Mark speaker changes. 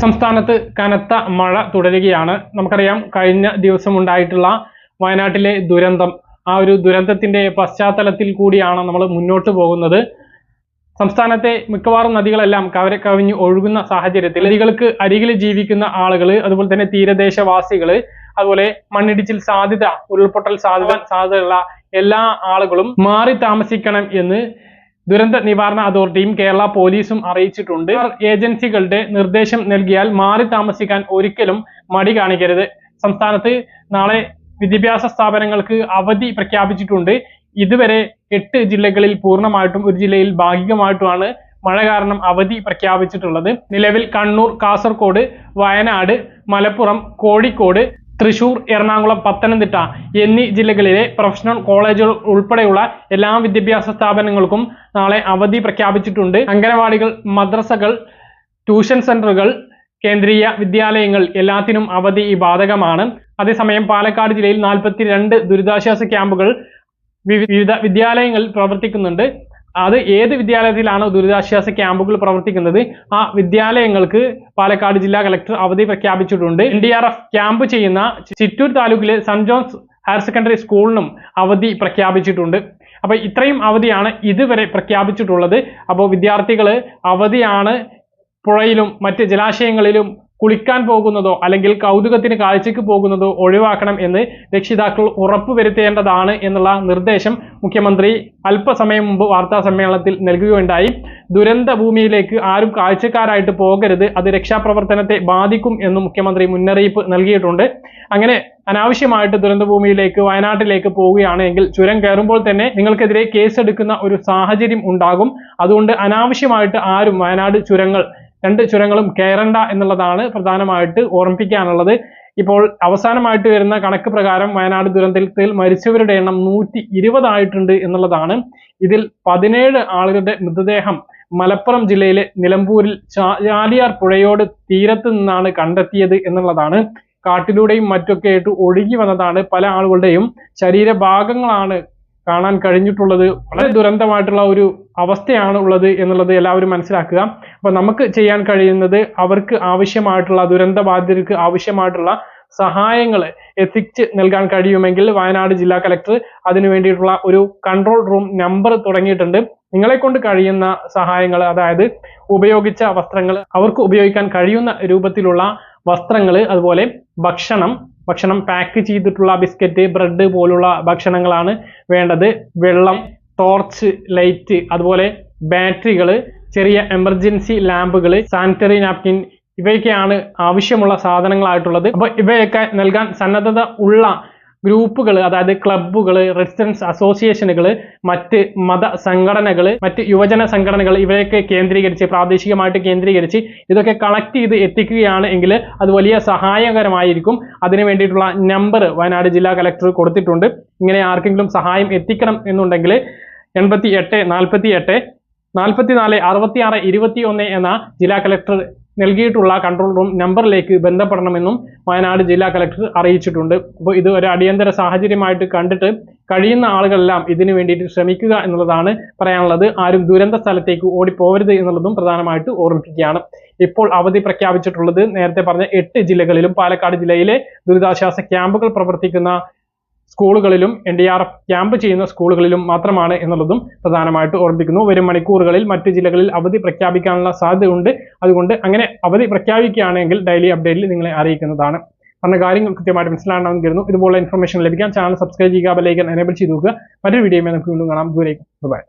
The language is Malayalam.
Speaker 1: സംസ്ഥാനത്ത് കനത്ത മഴ തുടരുകയാണ്. നമുക്കറിയാം കഴിഞ്ഞ ദിവസം ഉണ്ടായിട്ടുള്ള വയനാട്ടിലെ ദുരന്തം. ആ ഒരു ദുരന്തത്തിന്റെ പശ്ചാത്തലത്തിൽ കൂടിയാണ് നമ്മൾ മുന്നോട്ട് പോകുന്നത്. സംസ്ഥാനത്തെ മിക്കവാറും നദികളെല്ലാം കവരെ കവിഞ്ഞ് ഒഴുകുന്ന സാഹചര്യത്തിൽ നദികൾക്ക് അരികിൽ ജീവിക്കുന്ന ആളുകൾ അതുപോലെ തന്നെ തീരദേശവാസികൾ അതുപോലെ മണ്ണിടിച്ചിൽ സാധ്യത ഉരുൾപൊട്ടൽ സാധ്യത സാധ്യതയുള്ള എല്ലാ ആളുകളും മാറി താമസിക്കണം എന്ന് ദുരന്ത നിവാരണ അതോറിറ്റിയും കേരള പോലീസും അറിയിച്ചിട്ടുണ്ട്. ഏജൻസികളുടെ നിർദ്ദേശം നൽകിയാൽ മാറി താമസിക്കാൻ ഒരിക്കലും മടി കാണിക്കരുത്. സംസ്ഥാനത്ത് നാളെ വിദ്യാഭ്യാസ സ്ഥാപനങ്ങൾക്ക് അവധി പ്രഖ്യാപിച്ചിട്ടുണ്ട്. ഇതുവരെ എട്ട് ജില്ലകളിൽ പൂർണമായിട്ടും ഒരു ജില്ലയിൽ ഭാഗികമായിട്ടുമാണ് മഴ കാരണം അവധി പ്രഖ്യാപിച്ചിട്ടുള്ളത്. നിലവിൽ കണ്ണൂർ കാസർഗോഡ് വയനാട് മലപ്പുറം കോഴിക്കോട് തൃശൂർ എറണാകുളം പത്തനംതിട്ട എന്നീ ജില്ലകളിലെ പ്രൊഫഷണൽ കോളേജുകൾ ഉൾപ്പെടെയുള്ള എല്ലാ വിദ്യാഭ്യാസ സ്ഥാപനങ്ങൾക്കും നാളെ അവധി പ്രഖ്യാപിച്ചിട്ടുണ്ട്. അംഗനവാടികൾ മദ്രസകൾ ട്യൂഷൻ സെന്ററുകൾ കേന്ദ്രീയ വിദ്യാലയങ്ങൾ എല്ലാത്തിനും അവധി ബാധകമാണ്. അതേസമയം പാലക്കാട് ജില്ലയിൽ നാൽപ്പത്തി രണ്ട് ദുരിതാശ്വാസ ക്യാമ്പുകൾ വിവിധ വിദ്യാലയങ്ങളിൽ പ്രവർത്തിക്കുന്നുണ്ട്. അത് ഏത് വിദ്യാലയത്തിലാണ് ദുരിതാശ്വാസ ക്യാമ്പുകൾ പ്രവർത്തിക്കുന്നത്? ആ വിദ്യാലയങ്ങൾക്ക് പാലക്കാട് ജില്ലാ കളക്ടർ അവധി പ്രഖ്യാപിച്ചിട്ടുണ്ട്. N D R F camp ചെയ്യുന്ന ചിറ്റൂർ താലൂക്കിലെ സെന്റ് ജോൺസ് ഹയർ സെക്കൻഡറി സ്കൂളിനും അവധി പ്രഖ്യാപിച്ചിട്ടുണ്ട്. അപ്പോൾ ഇത്രയും അവധിയാണ് ഇതുവരെ പ്രഖ്യാപിച്ചിട്ടുള്ളത്. അപ്പോൾ വിദ്യാർത്ഥികൾ അവധിയാണ് പുഴയിലും മറ്റ് ജലാശയങ്ങളിലും കുളിക്കാൻ പോകുന്നതോ അല്ലെങ്കിൽ കൗതുകത്തിന് കാഴ്ചയ്ക്ക് പോകുന്നതോ ഒഴിവാക്കണം എന്ന് രക്ഷിതാക്കൾ ഉറപ്പുവരുത്തേണ്ടതാണ് എന്നുള്ള നിർദ്ദേശം മുഖ്യമന്ത്രി അല്പസമയം മുമ്പ് വാർത്താ സമ്മേളനത്തിൽ നൽകുകയുണ്ടായി. ദുരന്ത ഭൂമിയിലേക്ക് ആരും കാഴ്ചക്കാരായിട്ട് പോകരുത്. അത് രക്ഷാപ്രവർത്തനത്തെ ബാധിക്കും എന്നും മുഖ്യമന്ത്രി മുന്നറിയിപ്പ് നൽകിയിട്ടുണ്ട്. അങ്ങനെ അനാവശ്യമായിട്ട് ദുരന്തഭൂമിയിലേക്ക് വയനാട്ടിലേക്ക് പോവുകയാണെങ്കിൽ ചുരം കയറുമ്പോൾ തന്നെ നിങ്ങൾക്കെതിരെ കേസെടുക്കുന്ന ഒരു സാഹചര്യം ഉണ്ടാകും. അതുകൊണ്ട് അനാവശ്യമായിട്ട് ആരും വയനാട് ചുരങ്ങൾ രണ്ട് ചുരങ്ങളും കയറണ്ട എന്നുള്ളതാണ് പ്രധാനമായിട്ട് ഓർമ്മിപ്പിക്കാനുള്ളത്. ഇപ്പോൾ അവസാനമായിട്ട് വരുന്ന കണക്ക് പ്രകാരം വയനാട് ദുരന്തത്തിൽ മരിച്ചവരുടെ എണ്ണം നൂറ്റി ഇരുപതായിട്ടുണ്ട് എന്നുള്ളതാണ്. ഇതിൽ പതിനേഴ് ആളുകളുടെ മൃതദേഹം മലപ്പുറം ജില്ലയിലെ നിലമ്പൂരിൽ ചാലിയാർ പുഴയോട് തീരത്ത് നിന്നാണ് കണ്ടെത്തിയത് എന്നുള്ളതാണ്. കാട്ടിലൂടെയും മറ്റൊക്കെ ആയിട്ട് ഒഴുകി വന്നതാണ് പല ആളുകളുടെയും ശരീരഭാഗങ്ങളാണ് കാണാൻ കഴിഞ്ഞിട്ടുള്ളത് വളരെ ദുരന്തമായിട്ടുള്ള ഒരു അവസ്ഥയാണ് ഉള്ളത് എന്നുള്ളത് എല്ലാവരും മനസ്സിലാക്കുക. അപ്പൊ നമുക്ക് ചെയ്യാൻ കഴിയുന്നത് അവർക്ക് ആവശ്യമായിട്ടുള്ള ദുരന്തബാധിതർക്ക് ആവശ്യമായിട്ടുള്ള സഹായങ്ങൾ എത്തിച്ച് നൽകാൻ കഴിയുമെങ്കിൽ വയനാട് ജില്ലാ കലക്ടർ അതിനു വേണ്ടിയിട്ടുള്ള ഒരു കൺട്രോൾ റൂം നമ്പർ തുടങ്ങിയിട്ടുണ്ട്. നിങ്ങളെ കൊണ്ട് കഴിയുന്ന സഹായങ്ങൾ അതായത് ഉപയോഗിച്ച വസ്ത്രങ്ങൾ അവർക്ക് ഉപയോഗിക്കാൻ കഴിയുന്ന രൂപത്തിലുള്ള വസ്ത്രങ്ങൾ അതുപോലെ ഭക്ഷണം ഭക്ഷണം പാക്ക് ചെയ്തിട്ടുള്ള ബിസ്ക്കറ്റ് ബ്രെഡ് പോലുള്ള ഭക്ഷണങ്ങളാണ് വേണ്ടത്. വെള്ളം ടോർച്ച് ലൈറ്റ് അതുപോലെ ബാറ്ററികൾ ചെറിയ എമർജൻസി ലാമ്പുകൾ സാനിറ്ററി നാപ്കിൻ ഇവയൊക്കെയാണ് ആവശ്യമുള്ള സാധനങ്ങളായിട്ടുള്ളത്. അപ്പോൾ ഇവയൊക്കെ നൽകാൻ സന്നദ്ധത ഉള്ള ഗ്രൂപ്പുകൾ അതായത് ക്ലബ്ബുകൾ റെസിഡൻസ് അസോസിയേഷനുകൾ മറ്റ് മത സംഘടനകൾ മറ്റ് യുവജന സംഘടനകൾ ഇവയൊക്കെ കേന്ദ്രീകരിച്ച് പ്രാദേശികമായിട്ട് കേന്ദ്രീകരിച്ച് ഇതൊക്കെ കളക്ട് ചെയ്ത് എത്തിക്കുകയാണ് എങ്കിൽ അത് വലിയ സഹായകരമായിരിക്കും. അതിനു വേണ്ടിയിട്ടുള്ള നമ്പർ വയനാട് ജില്ലാ കലക്ടർ കൊടുത്തിട്ടുണ്ട്. ഇങ്ങനെ ആർക്കെങ്കിലും സഹായം എത്തിക്കണം എന്നുണ്ടെങ്കിൽ എൺപത്തി എട്ട് നാൽപ്പത്തി എട്ട് നാൽപ്പത്തി നാല് അറുപത്തി ആറ് ഇരുപത്തി ഒന്ന് എന്ന ജില്ലാ കലക്ടർ നൽകിയിട്ടുള്ള കൺട്രോൾ റൂം നമ്പറിലേക്ക് ബന്ധപ്പെടണമെന്നും വയനാട് ജില്ലാ കളക്ടർ അറിയിച്ചിട്ടുണ്ട്. അപ്പോൾ ഇത് ഒരു അടിയന്തര സാഹചര്യമായിട്ട് കണ്ടിട്ട് കഴിയുന്ന ആളുകളെല്ലാം ഇതിനു വേണ്ടിയിട്ട് ശ്രമിക്കുക എന്നുള്ളതാണ് പറയാനുള്ളത്. ആരും ദുരന്ത സ്ഥലത്തേക്ക് ഓടിപ്പോവരുത് എന്നുള്ളതും പ്രധാനമായിട്ട് ഓർമ്മിപ്പിക്കുകയാണ്. ഇപ്പോൾ അവധി പ്രഖ്യാപിച്ചിട്ടുള്ളത് നേരത്തെ പറഞ്ഞ എട്ട് ജില്ലകളിലും പാലക്കാട് ജില്ലയിലെ ദുരിതാശ്വാസ ക്യാമ്പുകൾ പ്രവർത്തിക്കുന്ന സ്കൂളുകളിലും N D R F camp ചെയ്യുന്ന സ്കൂളുകളിലും മാത്രമാണ് എന്നുള്ളതും പ്രധാനമായിട്ട് ഓർമ്മിപ്പിക്കുന്നു വരും മണിക്കൂറുകളിൽ മറ്റ് ജില്ലകളിൽ അവധി പ്രഖ്യാപിക്കാനുള്ള സാധ്യതയുണ്ട്. അതുകൊണ്ട് അങ്ങനെ അവധി പ്രഖ്യാപിക്കുകയാണെങ്കിൽ ഡെയിലി അപ്ഡേറ്റിൽ നിങ്ങളെ അറിയിക്കുന്നതാണ്. പറഞ്ഞ കാര്യങ്ങൾ കൃത്യമായിട്ട് മനസ്സിലാണെന്ന് കരുതുന്നു. ഇതുപോലുള്ള ഇൻഫർമേഷൻ ലഭിക്കാൻ ചാനൽ സബ്സ്ക്രൈബ് ചെയ്യുക ബെലൈക്കൻ എനേബിൾ ചെയ്ത് നോക്കുക മറ്റൊരു വീഡിയോയുമായി നമുക്ക് വീണ്ടും കാണാം. ദൂരേക്ക് ബൈ